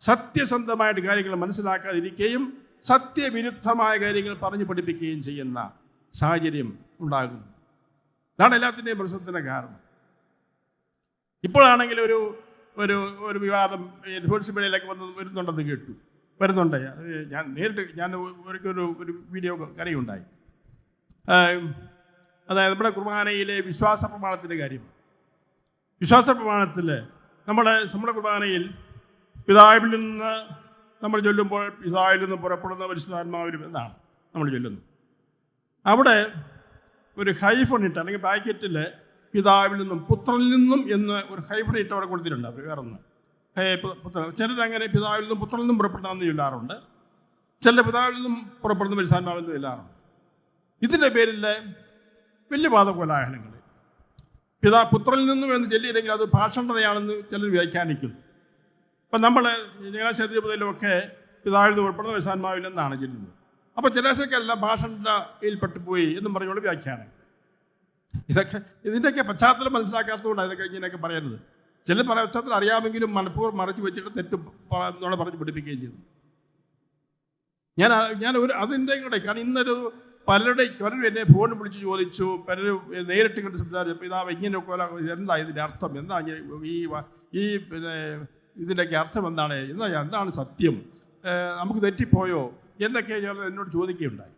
സത്യസന്ധമായിട്ട് കാര്യങ്ങൾ മനസ്സിലാക്കാതിരിക്കുകയും സത്യവിരുദ്ധമായ കാര്യങ്ങൾ പറഞ്ഞു പഠിപ്പിക്കുകയും ചെയ്യുന്ന സാഹചര്യം ഉണ്ടാകുന്നു. ഇതാണ് എല്ലാത്തിന്റെയും പ്രശ്നത്തിന്റെ കാരണം. ഇപ്പോഴാണെങ്കിൽ ഒരു ഒരു ഒരു വിവാദം ഹോൾസിബിളിലേക്ക് വന്ന് വരുന്നുണ്ടെന്ന് കേട്ടു. വരുന്നുണ്ട്. ഞാൻ നേരിട്ട് ഞാൻ ഒരിക്കലൊരു ഒരു വീഡിയോ കരയുണ്ടായി അതായത് നമ്മുടെ കുർബാനയിലെ വിശ്വാസ പ്രമാണത്തിന്റെ കാര്യം വിശ്വാസ പ്രമാണത്തിൽ നമ്മുടെ നമ്മുടെ കുർബാനയിൽ പിതാവിൽ നിന്ന് നമ്മൾ ചൊല്ലുമ്പോൾ പിതാവിൽ നിന്ന് പുറപ്പെടുന്ന പരിശുദ്ധാത്മാവിലും എന്നാണ് നമ്മൾ ചൊല്ലുന്നത് അവിടെ ഒരു ഹൈഫൺ ഇട്ട് അല്ലെങ്കിൽ പാക്കറ്റിൽ പിതാവിൽ നിന്നും പുത്രനിൽ നിന്നും എന്ന് ഒരു ഹൈഫൺ ഇട്ട് അവിടെ കൊടുത്തിട്ടുണ്ട് അവർ വേറൊന്ന്. ഹേ പുത്ര ചിലരങ്ങനെ പിതാവിൽ നിന്നും പുത്രനിൽ നിന്നും പുറപ്പെടാമെന്ന് ചൊല്ലാറുണ്ട്. ചില പിതാവിൽ നിന്നും പുറപ്പെടുന്ന പരിശുദ്ധാത്മാവെന്ന് ചൊല്ലാറുണ്ട്. ഇതിന്റെ പേരിൽ വലിയ വാദകോലാഹലങ്ങൾ പിതാ പുത്രനിൽ നിന്നും എന്ന് ചൊല്ലിയില്ലെങ്കിൽ അത് ഭാഷണതയാണെന്ന് ചിലർ വ്യാഖ്യാനിക്കുന്നു. ഇപ്പം നമ്മൾ ജനാശേദ്രപതിലൊക്കെ പിതാവിൽ നിന്ന് ഉൾപ്പെടുന്ന നിന്നാണ് ചൊല്ലുന്നത് അപ്പോൾ ചിലർക്കെല്ലാം ഭാഷയിൽപ്പെട്ടു പോയി എന്നും പറഞ്ഞുകൊണ്ട് വ്യാഖ്യാനം. ഇതൊക്കെ ഇതിന്റെയൊക്കെ പശ്ചാത്തലം മനസ്സിലാക്കാത്തതുകൊണ്ടാണ് ഇതൊക്കെ ഇങ്ങനെയൊക്കെ പറയുന്നത് ചില പശ്ചാത്തലം അറിയാമെങ്കിലും മനഃപൂർവം മറച്ചു വെച്ചിട്ട് തെറ്റ് എന്നോട് പറഞ്ഞ് പഠിപ്പിക്കുകയും ചെയ്തു. ഞാൻ ഞാൻ ഒരു അതിന്റെ കൂടെ കാരണം ഇന്നൊരു പലരുടെ പലരും എന്നെ ഫോൺ വിളിച്ച് ചോദിച്ചു പലരും നേരിട്ട് കണ്ട് സംസാരിച്ചു. പിതാവ് ഇങ്ങനെയൊക്കെ എന്താ ഇതിന്റെ അർത്ഥം? എന്താ ഈ ഈ പിന്നെ ഇതിന്റെയൊക്കെ അർത്ഥം എന്താണ് എന്താ എന്താണ് സത്യം? നമുക്ക് തെറ്റിപ്പോയോ? എന്നൊക്കെ ചിലർ എന്നോട് ചോദിക്കുകയുണ്ടായി.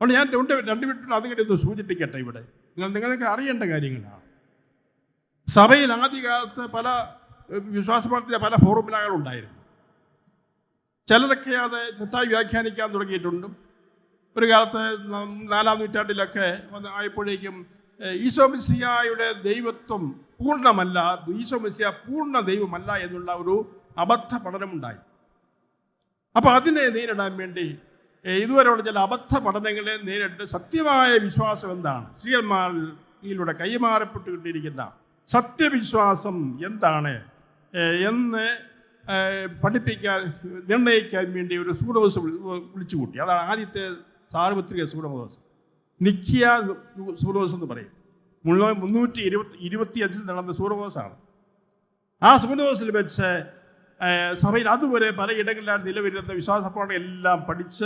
അപ്പോൾ ഞാൻ രണ്ട് രണ്ട് മിനിറ്റ് അതും കൂടി ഒന്ന് സൂചിപ്പിക്കട്ടെ ഇവിടെ. നിങ്ങൾ നിങ്ങൾക്ക് അറിയേണ്ട കാര്യങ്ങളാണ്. സഭയിൽ ആദ്യകാലത്ത് പല ഏഹ്, വിശ്വാസപ്രവർത്തിയിലെ പല ഫോർമുലകളുണ്ടായിരുന്നു ചിലരൊക്കെ അത് തെറ്റായി വ്യാഖ്യാനിക്കാൻ തുടങ്ങിയിട്ടുണ്ട്. ഒരു കാലത്ത് നാലാം നൂറ്റാണ്ടിലൊക്കെ ആയപ്പോഴേക്കും ഏഹ്, ഈശോ മിശിഹായുടെ ദൈവത്വം പൂർണമല്ല ഈശോ മിശിഹ പൂർണ ദൈവമല്ല എന്നുള്ള ഒരു അബദ്ധ പഠനമുണ്ടായി. അപ്പോൾ അതിനെ നേരിടാൻ വേണ്ടി ഇതുവരെയുള്ള ചില അബദ്ധ പഠനങ്ങളെ നേരിട്ട് സത്യമായ വിശ്വാസം എന്താണ്? ശ്രീയന്മാരിലൂടെ കൈമാറപ്പെട്ടുകൊണ്ടിരിക്കുന്ന സത്യവിശ്വാസം എന്താണ്? എന്ന് പഠിപ്പിക്കാൻ നിർണയിക്കാൻ വേണ്ടി ഒരു സൂടവസ് വിളിച്ചു കൂട്ടി അതാണ് ആദ്യത്തെ സാർവത്രിക സൂടവസം നിഖ്യ സൂടവസം എന്ന് പറയും. മുന്നൂറ്റി ഇരുപത്തി ഇരുപത്തി അഞ്ചിൽ നടന്ന സൂഡോസാണ് ആ സൂഡോസിൽ വെച്ച് സഭയിൽ അതുവരെ പലയിടങ്ങളിലാണ് നിലവിരുന്ന വിശ്വാസപ്രവണ എല്ലാം പഠിച്ച്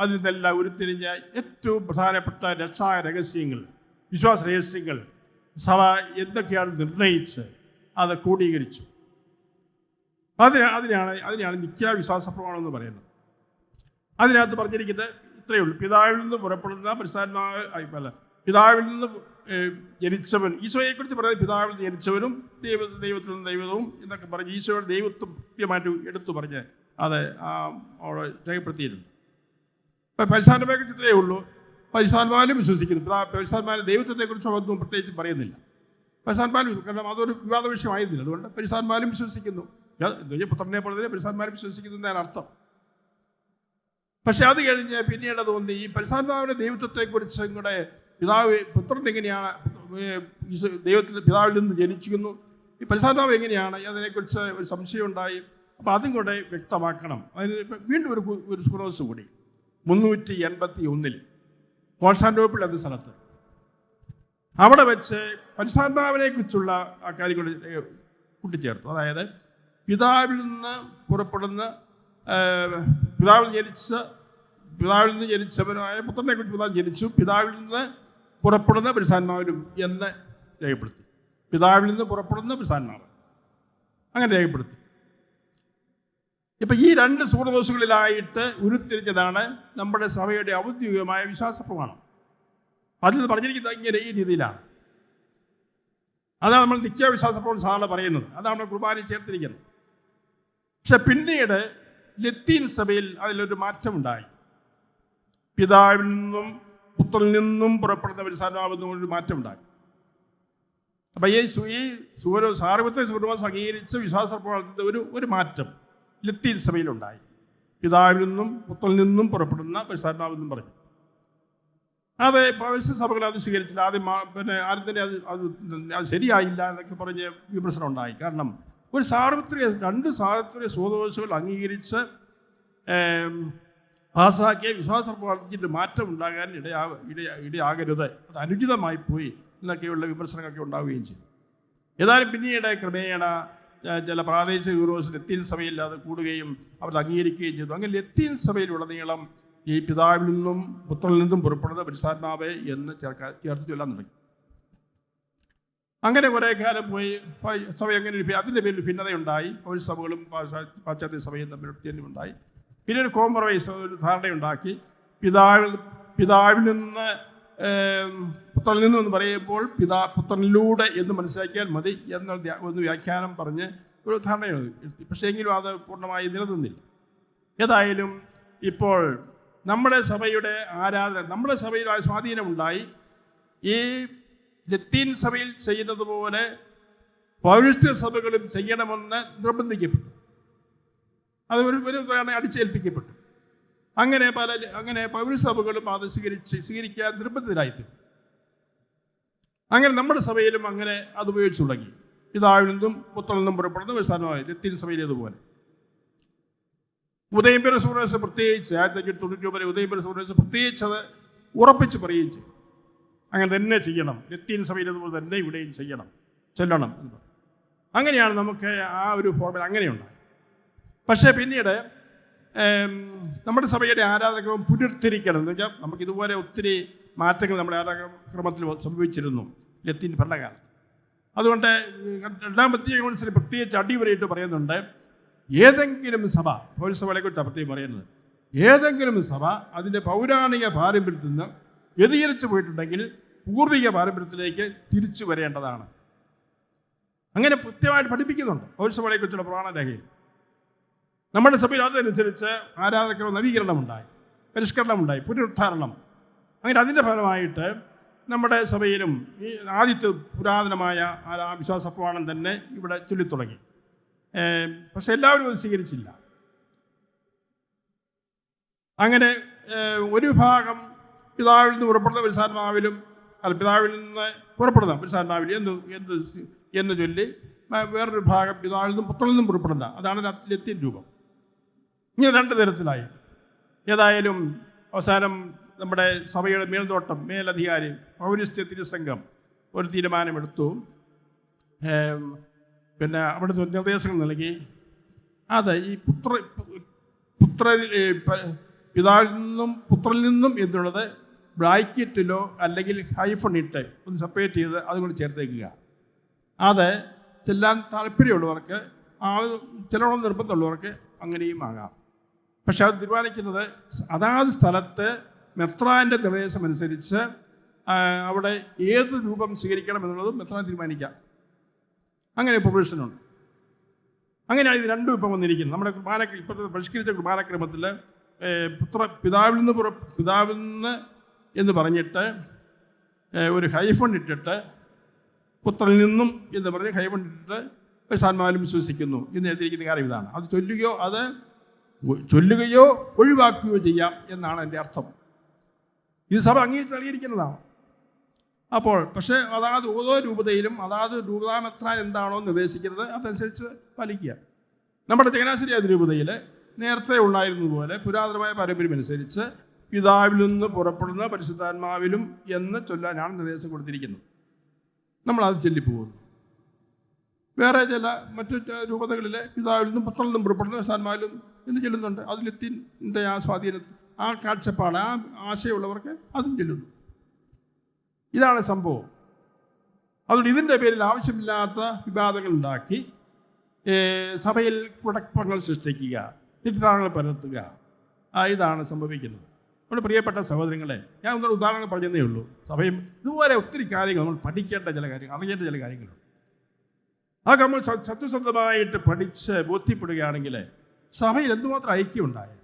അതിൽ നിന്നെല്ലാം ഉരുത്തിരിഞ്ഞ ഏറ്റവും പ്രധാനപ്പെട്ട രക്ഷാ രഹസ്യങ്ങൾ വിശ്വാസ രഹസ്യങ്ങൾ സഭ എന്തൊക്കെയാണ് നിർണയിച്ച് അത് ക്രോഡീകരിച്ചു. അതിന് അതിനാണ് അതിനെയാണ് നിത്യാവിശ്വാസ പ്രമാണം എന്ന് പറയുന്നത്. അതിനകത്ത് പറഞ്ഞിരിക്കുന്നത് ഇത്രയേ ഉള്ളൂ. പിതാവിൽ നിന്ന് പുറപ്പെടുന്ന പരിസ്ഥാന അല്ല പിതാവിൽ നിന്ന് ജനിച്ചവൻ ഈശോയെക്കുറിച്ച് പറയുന്നത് പിതാവിൽ നിന്ന് ജനിച്ചവനും ദൈവ ദൈവത്തിൽ നിന്ന് ദൈവവും എന്നൊക്കെ പറഞ്ഞ് ഈശോയുടെ ദൈവത്വം കൃത്യമായിട്ട് എടുത്തു പറഞ്ഞ് അത് അവിടെ രേഖപ്പെടുത്തിയിരുന്നു. ഇപ്പം കുറിച്ച് ഇത്രയേ ഉള്ളൂ. പരിസ്ഥാന്മാരും വിശ്വസിക്കുന്നു. പരിസ്ഥാന്മാരുടെ ദൈവത്വത്തെക്കുറിച്ച് ഒന്നും പ്രത്യേകിച്ച് പറയുന്നില്ല. പരിസ്ഥാന്മാരും കാരണം അതൊരു വിവാദ വിഷയമായിരുന്നില്ല. അതുകൊണ്ട് പരിസ്ഥാന്മാരും വിശ്വസിക്കുന്നു. പുത്രനെ പോലെ തന്നെ പരിസ്ഥാന്മാരും വിശ്വസിക്കുന്നു എന്നാണ് അർത്ഥം. പക്ഷെ അത് കഴിഞ്ഞ് പിന്നീട് തോന്നി ഈ പരിസ്ഥാന്മാവിന്റെ ദൈവത്വത്തെക്കുറിച്ച് കൂടെ പിതാവ് പുത്രൻ എങ്ങനെയാണ്? ദൈവത്തിൽ പിതാവിൽ നിന്ന് ജനിച്ചിരുന്നു. ഈ പരിസ്ഥാന്മാവ് എങ്ങനെയാണ്? അതിനെക്കുറിച്ച് ഒരു സംശയം ഉണ്ടായി അപ്പോൾ അതും കൂടെ വ്യക്തമാക്കണം. അതിന് വീണ്ടും ഒരു ഒരു സുറോസ് കൂടി. മുന്നൂറ്റി എൺപത്തി ഒന്നിൽ കോൺസ്റ്റാന്റോപ്പിൾ എന്ന സ്ഥലത്ത് അവിടെ വെച്ച് പരിസ്ഥാന്മാവിനെ കുറിച്ചുള്ള ആ കാര്യങ്ങൾ കൂടി കൂട്ടിച്ചേർത്തു. അതായത് പിതാവിൽ നിന്ന് പുറപ്പെടുന്ന പിതാവിൽ ജനിച്ച പിതാവിൽ നിന്ന് ജനിച്ചവനായ പുത്രനെ കുറിച്ച് പിതാവ് ജനിച്ചു. പിതാവിൽ നിന്ന് പുറപ്പെടുന്ന പുരുഷാന്മാരും എന്ന് രേഖപ്പെടുത്തി. പിതാവിൽ നിന്ന് പുറപ്പെടുന്ന പുരുഷാന്മാർ അങ്ങനെ രേഖപ്പെടുത്തി. ഇപ്പം ഈ രണ്ട് സൂറദോസുകളിലായിട്ട് ഉരുത്തിരിഞ്ഞതാണ് നമ്മുടെ സഭയുടെ ഔദ്യോഗികമായ വിശ്വാസ പ്രമാണം. അതിൽ പറഞ്ഞിരിക്കുന്നത് ഇങ്ങനെ ഈ രീതിയിലാണ്. അതാണ് നമ്മൾ നിത്യ വിശ്വാസ പ്രമാണം സാധാരണ പറയുന്നത്. അതാണ് നമ്മൾ കുർബാനയിൽ ചേർത്തിരിക്കുന്നത്. പക്ഷെ പിന്നീട് ലത്തീൻ സഭയിൽ അതിലൊരു മാറ്റമുണ്ടായി. പിതാവിൽ നിന്നും പുത്രനിൽ നിന്നും പുറപ്പെടുന്ന ഒരു മാറ്റമുണ്ടായി. അപ്പം ഈ ഈ സൂര്യ സാർവത്രിക സൂര്യവാസം അംഗീകരിച്ച വിശ്വാസ പ്രമാണത്തിന്റെ ഒരു ഒരു മാറ്റം ലത്തീൻ സഭയിലുണ്ടായി. പിതാവിൽ നിന്നും പുത്രനിൽ നിന്നും പുറപ്പെടുന്ന പരിസാരമാവെന്നും പറഞ്ഞു. അതെ പ്രവിശ്യ സഭകൾ അത് സ്വീകരിച്ചില്ല. ആദ്യം പിന്നെ ആരും തന്നെ അത് അത് അത് ശരിയായില്ല എന്നൊക്കെ പറഞ്ഞ് വിമർശനം ഉണ്ടായി. കാരണം ഒരു സാർവത്രിക രണ്ട് സാർവത്രിക സ്വദോഷങ്ങൾ അംഗീകരിച്ച് പാസ്സാക്കിയ വിശ്വാസ പ്രവർത്തിച്ചിട്ട് മാറ്റം ഉണ്ടാകാൻ ഇടയാ ഇടയാ ഇടയാകരുത്. അത് അനുചിതമായി പോയി എന്നൊക്കെയുള്ള വിമർശനങ്ങളൊക്കെ ഉണ്ടാവുകയും ചെയ്തു. ഏതായാലും പിന്നീട് ക്രമേണ ചില പ്രാദേശിക യൂറോസിൽ ലത്തീൻ സഭയിൽ അത് കൂടുകയും അവർ അംഗീകരിക്കുകയും ചെയ്തു. അങ്ങനെ ലത്തീൻ സഭയിലുടനീളം ഈ പിതാവിൽ നിന്നും പുത്രനിൽ നിന്നും പുറപ്പെടുന്ന പരിശുദ്ധാത്മാവെ എന്ന് ചേർക്കാൻ ചേർത്ത് ചൊല്ലാൻ തുടങ്ങി. അങ്ങനെ കുറേ കാലം പോയി. സഭ അങ്ങനെ അതിന്റെ പേരിൽ ഭിന്നതയുണ്ടായി. പൗരസഭകളും പാശ്ചാ- പാശ്ചാത്യ സഭയും തമ്മിൽ വ്യത്യാസമുണ്ടായി പിന്നെ ഒരു കോംപ്രമൈസ് ഒരു ധാരണയുണ്ടാക്കി. പിതാവിൽ പിതാവിൽ നിന്ന് പുത്രനിൽ നിന്ന് പറയുമ്പോൾ പിതാ പുത്രനിലൂടെ എന്ന് മനസ്സിലാക്കിയാൽ മതി എന്ന ഒന്ന് വ്യാഖ്യാനം പറഞ്ഞ് ഒരു ധാരണയുണ്ട് പക്ഷേ എങ്കിലും അത് പൂർണമായി നിലനിന്നില്ല. ഏതായാലും ഇപ്പോൾ നമ്മുടെ സഭയുടെ ആരാധന നമ്മുടെ സഭയിൽ ആ സ്വാധീനമുണ്ടായി. ഈ ലത്തീൻ സഭയിൽ ചെയ്യുന്നത് പോലെ പൗരസ്ത്യ സഭകളും ചെയ്യണമെന്ന് നിർബന്ധിക്കപ്പെട്ടു. അത് ഒരു ഒരു അടിച്ചേൽപ്പിക്കപ്പെട്ടു. അങ്ങനെ പല അങ്ങനെ പൗരസഭകളും അത് സ്വീകരിച്ച് സ്വീകരിക്കാൻ നിർബന്ധിതരായിത്തീരും അങ്ങനെ നമ്മുടെ സഭയിലും അങ്ങനെ അത് ഉപയോഗിച്ചു തുടങ്ങി. പുത്രനിൽ നിന്നും പുറപ്പെടുന്ന ഒരു സ്ഥാനമായി ലത്തീൻ സഭയിലേതുപോലെ ഉദയംപുര സൂര്യസ് പ്രത്യേകിച്ച് ആയിരത്തി അഞ്ഞൂറ്റി തൊണ്ണൂറ്റി ഒമ്പത് ഉദയംപുര സൂര്യസ് പ്രത്യേകിച്ച് അത് ഉറപ്പിച്ച് പറയുകയും ചെയ്യും അങ്ങനെ തന്നെ ചെയ്യണം. ലത്തീൻ സഭയിലേതുപോലെ തന്നെ ഇവിടെയും ചെയ്യണം. ചെല്ലണം എന്ന് പറയും അങ്ങനെയാണ് നമുക്ക് ആ ഒരു ഫോർമുല അങ്ങനെയുണ്ടായി പക്ഷേ പിന്നീട് നമ്മുടെ സഭയുടെ ആരാധനക്രമം പുനർത്തിരിക്കണം എന്ന് വെച്ചാൽ നമുക്ക് ഇതുപോലെ ഒത്തിരി മാറ്റങ്ങൾ നമ്മുടെ ആരാധനക്രമത്തിൽ സംഭവിച്ചിരുന്നു ലത്തീൻ ഭരണകാലം അതുകൊണ്ട് രണ്ടാം പ്രത്യേക കൗൺസിൽ പ്രത്യേകിച്ച് അടിവരയിട്ട് പറയുന്നുണ്ട് ഏതെങ്കിലും സഭ പൗരസഭകളെക്കുറിച്ച് പ്രത്യേകം പറയുന്നത് ഏതെങ്കിലും സഭ അതിന്റെ പൗരാണിക പാരമ്പര്യത്തിൽ നിന്ന് വ്യതിചരിച്ചു പോയിട്ടുണ്ടെങ്കിൽ പൂർവിക പാരമ്പര്യത്തിലേക്ക് തിരിച്ചു വരേണ്ടതാണ്. അങ്ങനെ കൃത്യമായിട്ട് പഠിപ്പിക്കുന്നുണ്ട് പൗരസഭകളെക്കുറിച്ചുള്ള കുറിച്ചുള്ള പുരാണരേഖയിൽ. നമ്മുടെ സഭയിൽ അതനുസരിച്ച് ആരാധനക്രമ നവീകരണമുണ്ടായി പരിഷ്കരണമുണ്ടായി പുനരുദ്ധാരണം. അങ്ങനെ അതിന്റെ ഫലമായിട്ട് നമ്മുടെ സഭയിലും ഈ ആദ്യത്തെ പുരാതനമായ ആ വിശ്വാസ പ്രമാണം തന്നെ ഇവിടെ ചൊല്ലിത്തുടങ്ങി. പക്ഷെ എല്ലാവരും അത് സ്വീകരിച്ചില്ല. അങ്ങനെ ഒരു ഭാഗം പിതാവിൽ നിന്ന് പുറപ്പെടുന്ന പുരുഷാത്മാവിലും അല്ല പിതാവിൽ നിന്ന് പുറപ്പെടുന്ന പുരുഷാത്മാവിൽ എന്ന് എന്ത് എന്ന് ചൊല്ലി വേറൊരു ഭാഗം പിതാവിൽ നിന്നും പുത്രനിൽ നിന്നും പുറപ്പെടുന്ന അതാണ് ലത്തിൻ രൂപം. ഇങ്ങനെ രണ്ട് തരത്തിലായി. ഏതായാലും അവസാനം നമ്മുടെ സഭയുടെ മേൽനോട്ടം മേലധികാരി പൗരസ്ത്യ തിരുസംഘം ഒരു തീരുമാനമെടുത്തു. പിന്നെ അവിടുത്തെ നിർദ്ദേശങ്ങൾ നൽകി. അത് ഈ പുത്ര പുത്ര പിതാവിൽ നിന്നും പുത്രനിൽ നിന്നും എന്നുള്ളത് ബ്രാക്കറ്റിലോ അല്ലെങ്കിൽ ഹൈഫൺ ഇട്ട് ഒന്ന് സെപ്പറേറ്റ് ചെയ്ത് അതുകൊണ്ട് ചേർത്തേക്കുക. അത് ചെല്ലാൻ താല്പര്യമുള്ളവർക്ക് ആ ചെല്ലണം നിർബന്ധമുള്ളവർക്ക് അങ്ങനെയും ആകാം. പക്ഷെ അത് തീരുമാനിക്കുന്നത് അതാത് സ്ഥലത്ത് മെത്രാന്റെ നിർദ്ദേശമനുസരിച്ച് അവിടെ ഏത് രൂപം സ്വീകരിക്കണം എന്നുള്ളതും മെത്രാൻ തീരുമാനിക്കാം. അങ്ങനെ പ്രൊവിഷനുണ്ട്. അങ്ങനെയാണ് ഇത് രണ്ടും ഇപ്പം വന്നിരിക്കുന്നത്. നമ്മുടെ കുർബാന ഇപ്പോഴത്തെ പരിഷ്കരിച്ച കുർബാനക്രമത്തിൽ പുത്ര പിതാവിൽ നിന്ന് പുറ പിതാവിൽ നിന്ന് എന്ന് പറഞ്ഞിട്ട് ഒരു ഹൈഫൺ ഇട്ടിട്ട് പുത്രനിൽ നിന്നും എന്ന് പറഞ്ഞ് ഹൈഫൺ ഇട്ടിട്ട് സാൻമാലും വിശ്വസിക്കുന്നു എന്ന് എഴുതിയിരിക്കുന്ന കാര്യം ഇതാണ്. അത് ചൊല്ലുകയോ അത് ചൊല്ലുകയോ ഒഴിവാക്കുകയോ ചെയ്യാം എന്നാണ് എന്റെ അർത്ഥം. ഇത് സഭ അംഗീകരിച്ച് നൽകിയിരിക്കുന്നതാണ്. അപ്പോൾ പക്ഷേ അതാത് ഓരോ രൂപതയിലും അതാത് രൂപതാമെത്രാൻ എന്താണോ നിർദ്ദേശിക്കുന്നത് അതനുസരിച്ച് പാലിക്കുക. നമ്മുടെ ചങ്ങനാശ്ശേരി അതിരൂപതയിൽ നേരത്തെ ഉണ്ടായിരുന്നതുപോലെ പുരാതനമായ പാരമ്പര്യം അനുസരിച്ച് പിതാവിൽ നിന്ന് പുറപ്പെടുന്ന പരിശുദ്ധാത്മാവിലും എന്ന് ചൊല്ലാനാണ് നിർദ്ദേശം കൊടുത്തിരിക്കുന്നത്. നമ്മളത് ചൊല്ലിപ്പോകുന്നു. വേറെ ചില മറ്റു രൂപതകളിലെ പിതാവിൽ നിന്നും പുത്രനിൽ നിന്നും പുറപ്പെടുന്ന സ്ഥാനമായാലും എന്ന് ചെല്ലുന്നുണ്ട്? അതിലെത്തിന്റെ ആ സ്വാധീനം ആ കാഴ്ചപ്പാട് ആ ആശയമുള്ളവർക്ക് അതും ചെല്ലുന്നു. ഇതാണ് സംഭവം. അതുകൊണ്ട് ഇതിന്റെ പേരിൽ ആവശ്യമില്ലാത്ത വിവാദങ്ങൾ ഉണ്ടാക്കി സഭയിൽ കുഴപ്പങ്ങൾ സൃഷ്ടിക്കുക തെറ്റിദ്ധാരണകൾ പരത്തുക ഇതാണ് സംഭവിക്കുന്നത്. നമ്മുടെ പ്രിയപ്പെട്ട സഹോദരങ്ങളെ ഞാൻ ഒന്നൊരു ഉദാഹരണം പറഞ്ഞതേ ഉള്ളൂ. സഭയും ഇതുപോലെ ഒത്തിരി കാര്യങ്ങൾ നമ്മൾ പഠിക്കേണ്ട ചില കാര്യങ്ങൾ അറിയേണ്ട ചില കാര്യങ്ങളുണ്ട്. അതൊക്കെ നമ്മൾ സത്യസന്ധമായിട്ട് പഠിച്ച് ബോധ്യപ്പെടുകയാണെങ്കിൽ സഭയിൽ എന്തുമാത്രം ഐക്യം ഉണ്ടായത്?